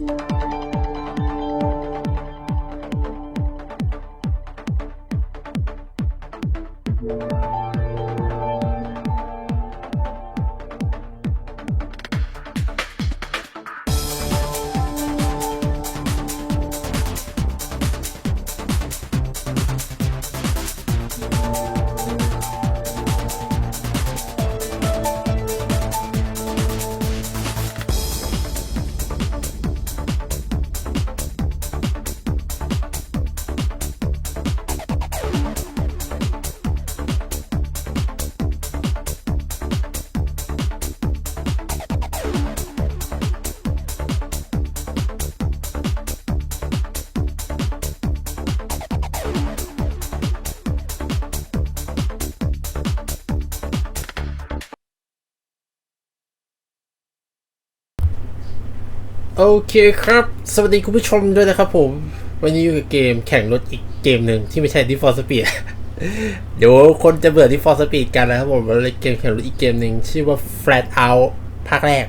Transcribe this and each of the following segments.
โอ เคครับ สวัสดีคุณผู้ชมด้วยนะครับผม วันนี้อยู่กับเกมแข่งรถอีกเกมหนึ่งที่ไม่ใช่ Need for Speed เดี๋ยวคนจะเบื่อ Need for Speed กันนะครับผมเราเลยเกมแข่งรถอีกเกมหนึ่งชื่อว่า Flat Out ภาคแรก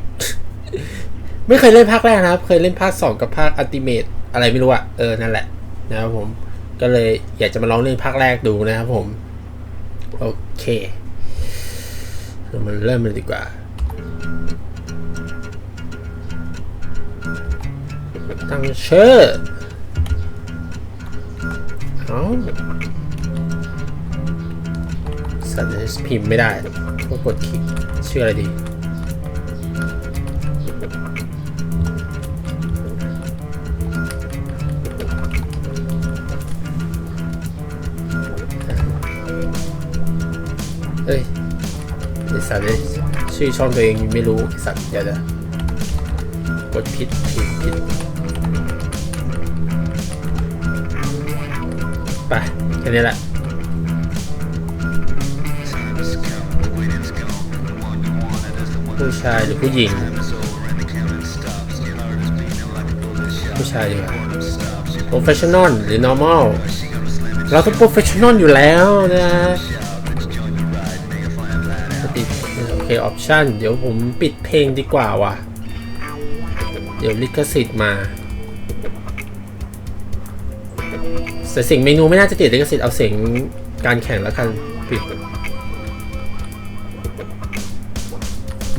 ไม่เคยเล่นภาคแรกนะครับ เคยเล่นภาค 2 กับภาค Ultimate อะไรไม่รู้อะเออ นั่นแหละนะครับผม ก็เลยอยากจะมาลองเล่นภาคแรกดูนะครับผม โอเค เรามาเริ่มเลยดีกว่า ตั้งชื่อเอาสัตว์พิมพ์ไม่ได้ต้องกดคลิกชื่ออะไรดีเฮ้ยไอสัตว์ชื่อช่องตัวเองไม่รู้ไอสัตว์เดี๋ยวนะกดผิดผิดผิด ไปแค่นี้แหละผู้ชายหรือผู้หญิง ผู้ชายดีกว่า professional หรือ normal เราต้อง professional อยู่แล้วนะปิดโอเค option เดี๋ยวผมปิดเพลงดีกว่าว่ะ เดี๋ยวลิขสิทธิ์มา แต่เสียงเมนูไม่น่าจะติดลิขสิทธิ์เอาเสียงการแข่งแล้วกันปิด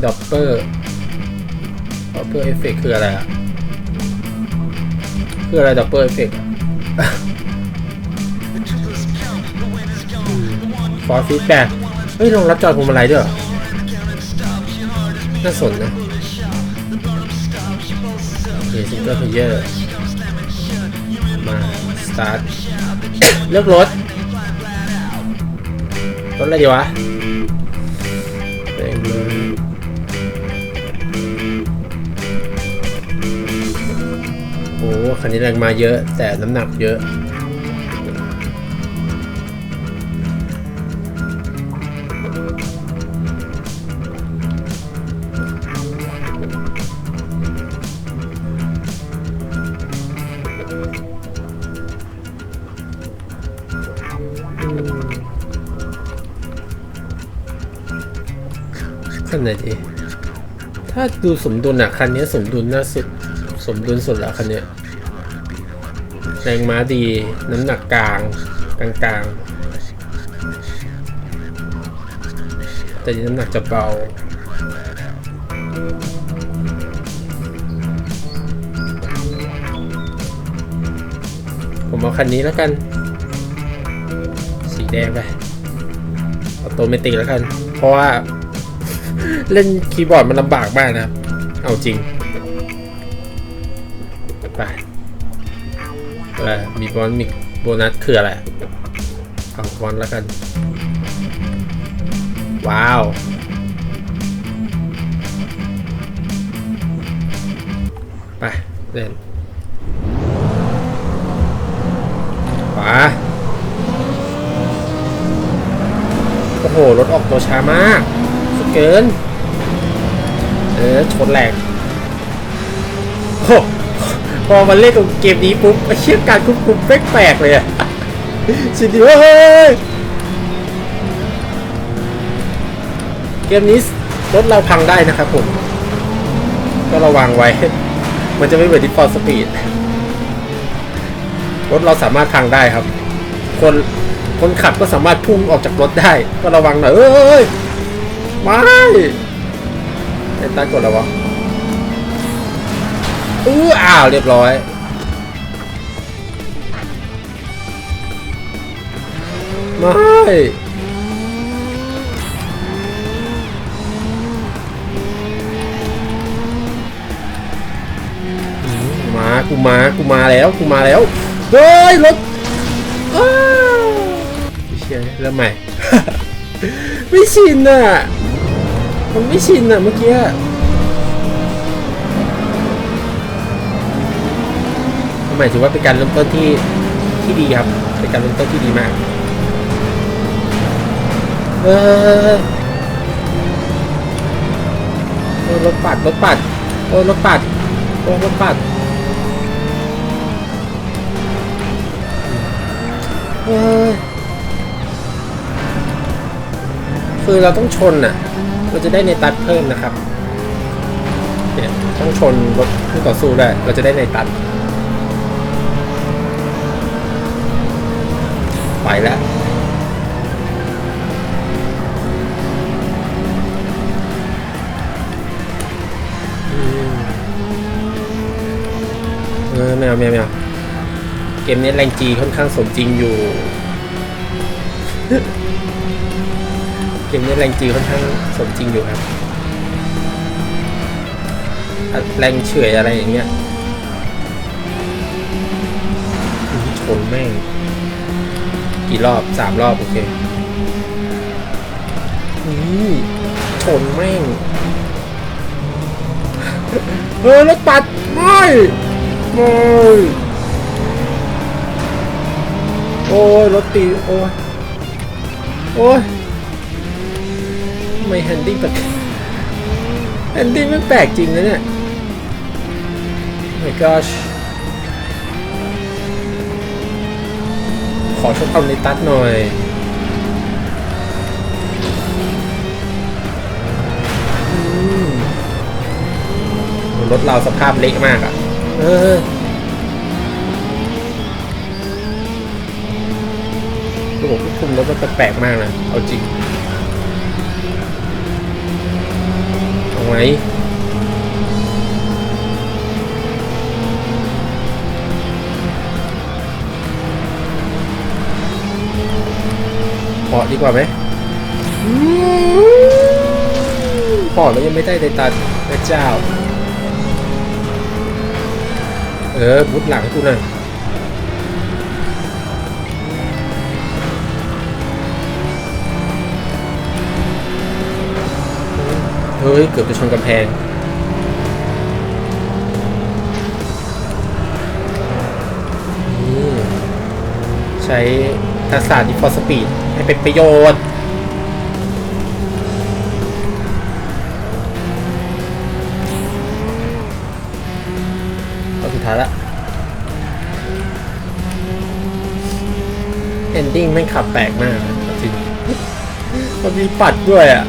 ดอปเปอร์ดอปเปอร์เอฟเฟกคืออะไรอะคืออะไรดอปเปอร์เอฟเฟกฟอร์ฟีดแบ็กเฮ้ยลงรับจอยพวงมาลัยด้วยเหรอน่าสนนะเฮซิงเกิลเพลเยอร์มาสตาร์ท เลือกรถ รถอะไรดีวะเร่งเลยโอ้คันนี้แรงมาเยอะ แต่น้ำหนักเยอะ คันไหนดีถ้าดูสมดุลอะคันนี้สมดุลน่าสุด สมดุลสุดล้วคันเนี้ยแรงม้าดีน้ำหนักกลางกลางกลางแต่น้ำหนักจะเบาผมเอาคันนี้แล้วกัน สีแดงไปเอาตัวเมติกแล้วกัน เพราะว่า เล่นคีย์บอร์ดมันลำบากมากนะ เอาจริง ไปอะไรมีบอลมีโบนัสคืออะไร เอาบอลแล้วกัน ว้าวไปเล่นขวาโอ้โห รถออกตัวช้ามาก เกิน เออชนแหลกโอ้พอมาเล่นกับเกมนี้ปุ๊บไอ้เชี่ยการควบคุมแปลกๆเลยอะสุดยอดเกมนี้รถเราพังได้นะครับผม ก็ระวังไว้ มันจะไม่เหมือนดิฟอร์สปีดรถเราสามารถพังได้ครับ คนคนขับก็สามารถพุ่งออกจากรถได้ ก็ระวังหน่อยเอ้ย ไม่ไอ้ตากดแล้ววะอื้ออ้าวเรียบร้อยไม่มมากูมากูมาแล้วกูมาแล้วเฮ้ยรถอ้าวเชียเริ่มใหม่ ไม่ชินอะ มันไม่ชินอะเมื่อกี้ หมายถึงว่าเป็นการเริ่มต้นที่ที่ดีครับ เป็นการเริ่มต้นที่ดีมาก เออโอ้รถปัดรถปัดโอ้รถปัดโอ้รถปัดเออคือเราต้องชนอะ เราจะได้ในตัดเพิ่มนะครับเนี่ยต้องชนรถคู่ต่อสู้ได้เราจะได้ในตัด ไปแล้วเออไม่เอาไม่เอาไม่เอาเกมนี้แรงจีค่อนข้างสมจริงอยู่ เกมนี้แรงจีค่อนข้างสมจริงอยู่ครับ แรงเฉื่อยอะไรอย่างเงี้ยชนแม่ง กี่รอบสามรอบ โอเคนี่ชนแม่งเฮ้ยรถปัด ไม่ไม่โอ้ยรถตีโอ้ย โอ้ย ไม่แฮนดิ้งแปลกแฮนดิ้งมันแปลกจริงนะเนี่ย my gosh ขอชดเอาในตัดหน่อยอืมรถเราสภาพเละมากอะ่ะ เออระบบควบคุมรถมันแปลกๆมากนะ เอาจริง ไหมพอดีกว่าไหมพอแล้วยังไม่ได้ในตันพระเจ้า เออบุดหลังกูหน่อย เฮ้ย เกือบจะชนกำแพง ใช้ทักษะดีฟอร์สปีดให้เป็นประโยชน์ตอนสุดท้ายละ เอนดิ้งแม่ขับแปลกมากนะจริงมันมีปัดด้วยอะ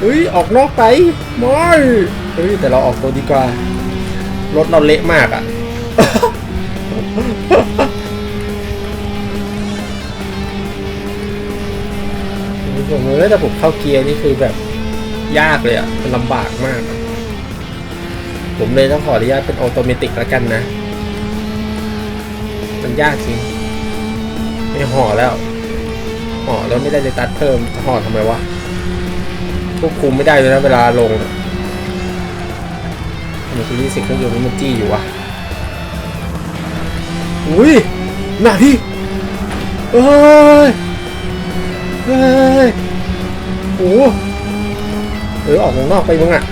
เฮ้ยออกนอกไปไม่เฮ้ยแต่เราออกตัวดีกว่า รถเราเละมากอะ ผมเลยแต่ผมเข้าเกียร์นี่คือแบบยากเลยอะมันลำบากมาก ผมเลยต้องขออนุญาตเป็นออโตเมติกแล้วกันนะ มันยากจริง ไม่ห่อแล้วห่อแล้วไม่ได้เลยตัดเพิ่มห่อทำไมวะ ควบคุมไม่ได้เลยนะเวลาลงอะมันคือยี่สิบเครื่องยนต์นี่มันจี้อยู่วะอุ้ยหนาที่เอ้ยเฮ้ยโอ้เออออกนอกไปมึงอะ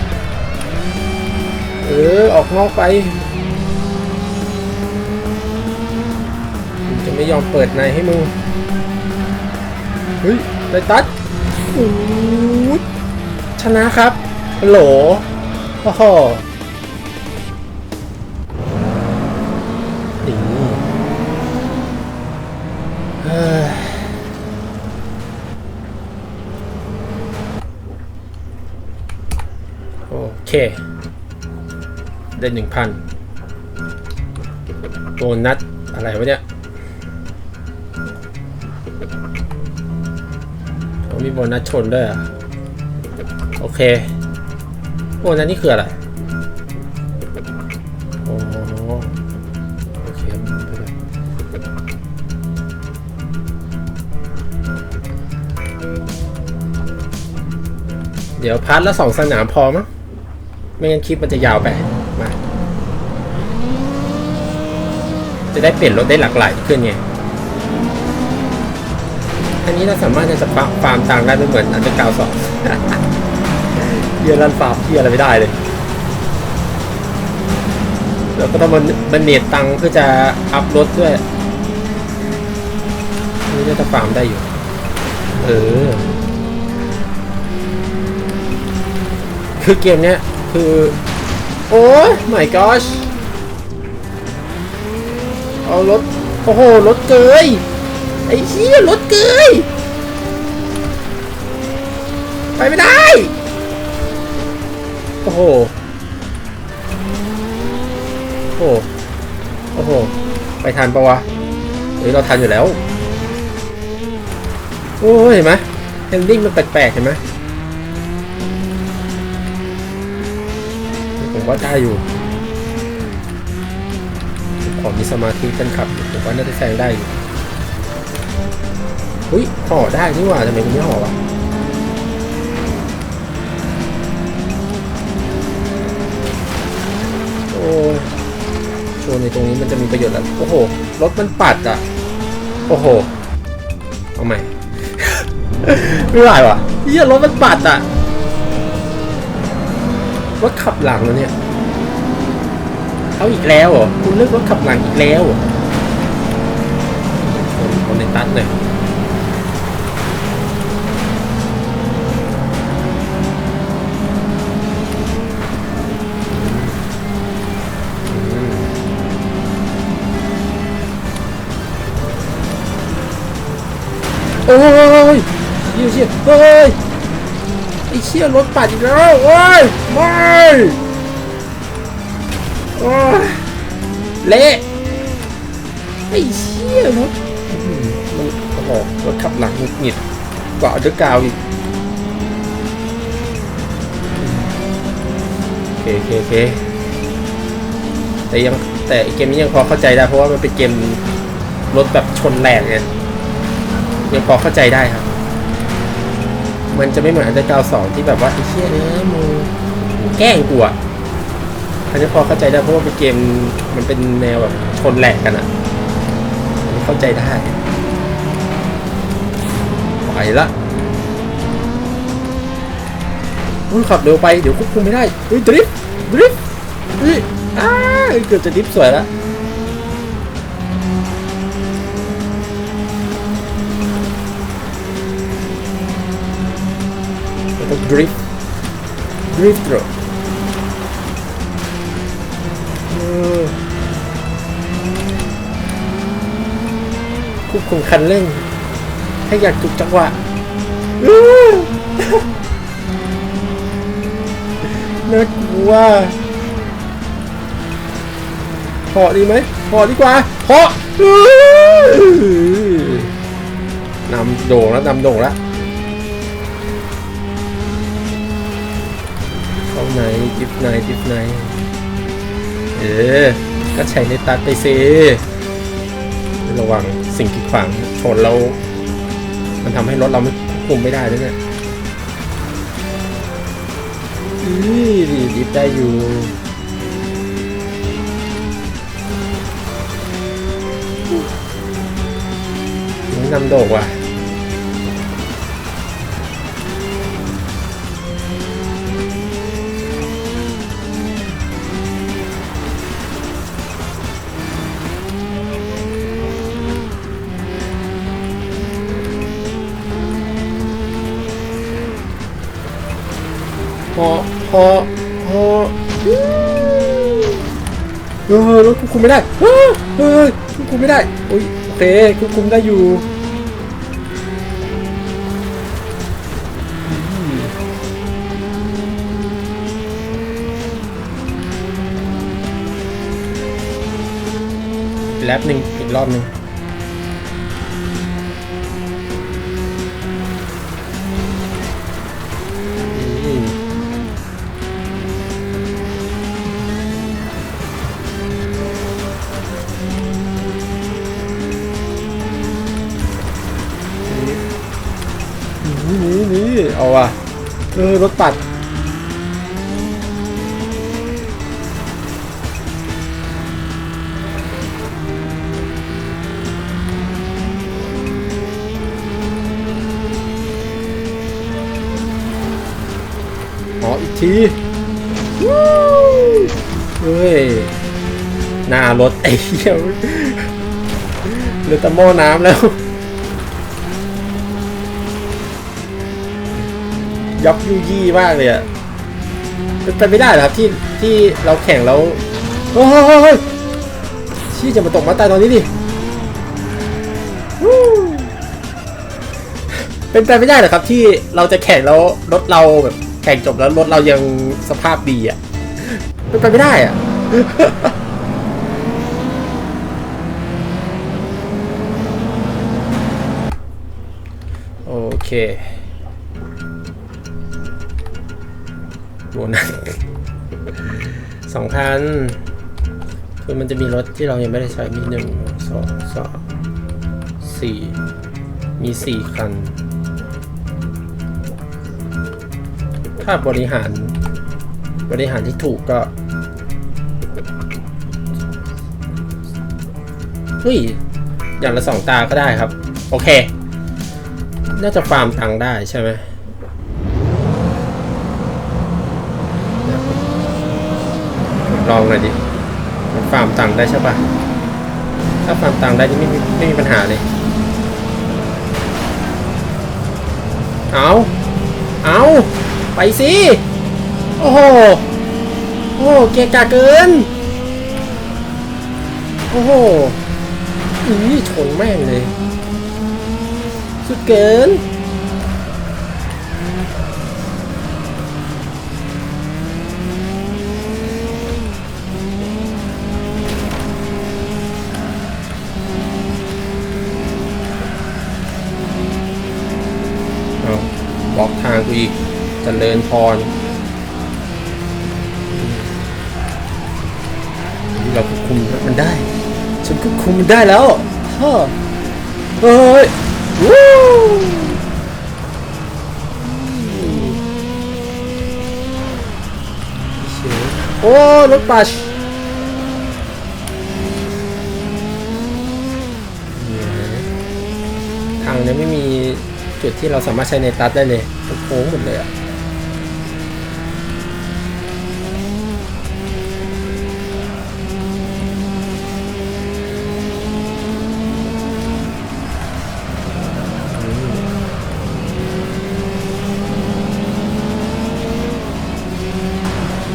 เออออกนอกไปจะไม่ยอมเปิดในให้มึงเฮ้ยไดตัดโอ้ ชนะครับ โหลโอ้โหนี่เฮ้ยโอเค ได้หนึ่งพันโบนัสอะไรวะเนี่ยเขามีโบนัสชนด้วยอะ โอเคโบนัสนี่คืออะไรโอ้โอเคไปเลยเดี๋ยวพาร์ทละสองสนามพอมั้งไม่งั้นคลิปมันจะยาวไป มา จะได้เปลี่ยนรถได้หลากหลายขึ้นไงอันนี้เราสามารถจะฟาฟาร์มตังได้ไม่เหมือนอันเดอร์กาวสอง เฮียรันฟาร์มเียอะไรไม่ได้เลยแล้วก็ต้องมันมันเนตตังค์เพื่อจะอัพรถด้วยนี่จะฟาร์มได้อยู่ เออ คือเกมเนี้ยคือ โอ้ย my gosh เอารถ โอ้โห รถเกย ไอ้เหี้ยรถเกย ไปไม่ได้ โอ้โห โอ้โห โอ้โห ไปทันปะวะ เฮ้ย เราทันอยู่แล้ว โอ้ยเห็นไหมเฮนดิ้งมันแปลกๆ เห็นไหมผมว่าได้อยู่ ขอมีสมาธิกันขับ ผมว่าน่าจะแซงได้อยู่ อุ้ยห่อได้นี่หว่าทำไมคุณไม่ห่อวะ วในตรงนี้มันจะมีประโยชน์แล้วโอ้โห รถมันปัดอะ โอ้โห เอาใหม่ ไม่ไหวว่ะเฮียรถมันปัดอะ รถขับหลังแล้วเนี่ย เอาอีกแล้วเหรอ คุณเลือกรถขับหลังอีกแล้วอคนคนในตัดเน่ย โอ้ยเชี่ยเชี่ยเฮ้ยไอ้เชี่ยรถปัดอีกแล้วโอ้ยไม่โอ้ยเละไอ้เชี่ยรถมันโอ้โหรถขับหลังหงุดหงิดกว่าเอาเดอร์กาวอีกโอเคโอเคโอเคแต่ยังแต่เกมนี้ยังพอเข้าใจได้เพราะว่ามันเป็นเกมรถแบบชนแรงไง ยังพอเข้าใจได้ครับ มันจะไม่เหมือนอันเดอร์กราวสองที่แบบว่าไอ้เชี่ยเอ้ยมึงแกล้งกูอะอันนี้พอเข้าใจได้เพราะว่าเป็นเกมมันเป็นแนวแบบชนแหลกกันอะเข้าใจได้ไปละมึงขับเร็วไปเดี๋ยวควบคุมไม่ได้เฮ้ยดริฟต์ดริฟต์เฮ้ยอ้าเกือบจะดริฟต์สวยแล้ว แล้วก็ดริฟต์ดริฟต์เหรอควบคุมคันเร่ง ให้อยากถูกจังหวะน่ากลัวเหาะดีไหมเหาะดีกว่าเหาะอื้อนำโด่งแล้วนำโด่งแล้วาไหนจิบหนจิบหนเออ ก็ใช้ในตัดไปสิระวังสิ่งกีดขวางชนแล้วมันทำให้รถเราไม่ควบคุมไม่ได้ด้วยเนี่ยอือดิบได้อยู่นี่นำโด่งว่ะ พอพอเออรถควบคุมไม่ได้เออเออควบคุมไม่ได้โอ้ยโอเคควบคุมได้อยู่แลบหนึ่งอีกรอบหนึ่ง อรถปัดอ๋ออีกทีเฮ้ย หน้ารถไอ้เหี้ยเหลือต่หม้อน้ำแล้ว ยับยุยี่มากเลยอะเป็นไปไม่ได้หรอครับที่ที่เราแข่งแล้วโอ้ยชี้จะมาตกมาตายตอนนี้ดิเป็นไปไม่ได้หรอครับที่เราจะแข่งแล้วรถเราแบบแข่งจบแล้วรถเรายังสภาพดีอะเป็นไปไม่ได้อะโอเค โบนัสสองพันคือมันจะมีรถที่เรายังไม่ได้ใช้มีหนึ่งสองสามสี่มีสี่คัน ถ้าบริหารบริหารที่ถูกก็เฮ้ยอย่างละสองตาก็ได้ครับ โอเค น่าจะฟาร์มตังค์ได้ใช่ไหม ลองหน่อยดิ มันฟาร์มตังได้ใช่ปะถ้าฟาร์มตังได้นี่ไม่มีไม่มีปัญหาเลย เอาเอาไปสิ โอ้โห โอ้โหเกียร์กาเกิน โอ้โหอีชนแม่งเลย สุดเกิน กทางกูอีกจเจริญพรเราควบคุมมันได้ ฉันควบคุมมันได้แล้วฮ่าเฮ้ยวู้โอ้รถบัสทางเนี้ยไม่มี จุดที่เราสามารถใช้ในตัดได้เลยโค้งหมดเลยอะ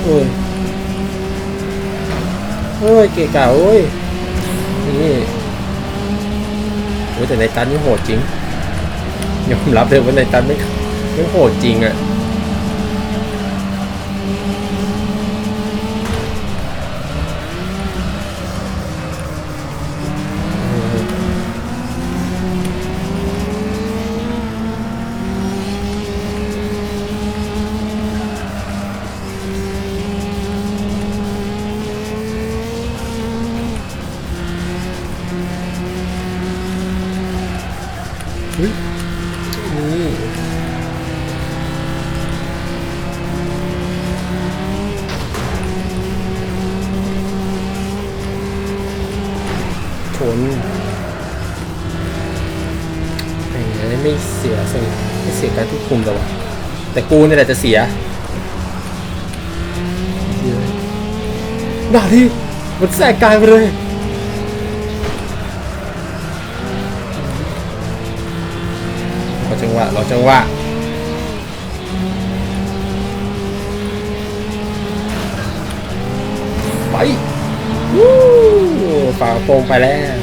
โอ้ยโอ้ยเก๋เก่าโอ้ยนี่โอ้ยแต่ในตันนี่โหดจริง ยอมรับเลยว่าในตันไม่ไม่โหดจริงอะ่ะ แต่กูนี่แหละจะเสียด่าดิมันแสกกายไปเลยรอจังหวะรอจังหวะไปวู้ฝาโปงไปแล้ว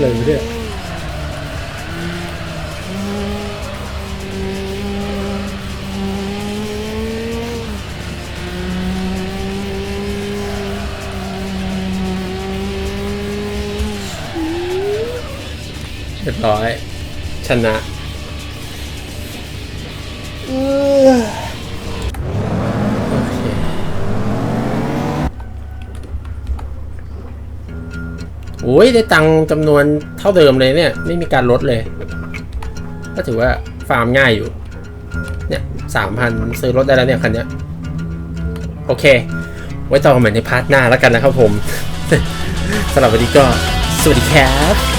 ได้เลยเนี่ยเรียบร้อย ชนะ เอ้อโอ โอ้ยได้ตังจำนวนเท่าเดิมเลยเนี่ย ไม่มีการลดเลย ก็ถือว่าฟาร์มง่ายอยู่ เนี่ยสามพันซื้อรถได้แล้วเนี่ยคันนี้โอเค ไว้ต่อกันใหม่ในพาร์ทหน้าแล้วกันนะครับผม สำหรับวันนี้ก็ สวัสดีครับ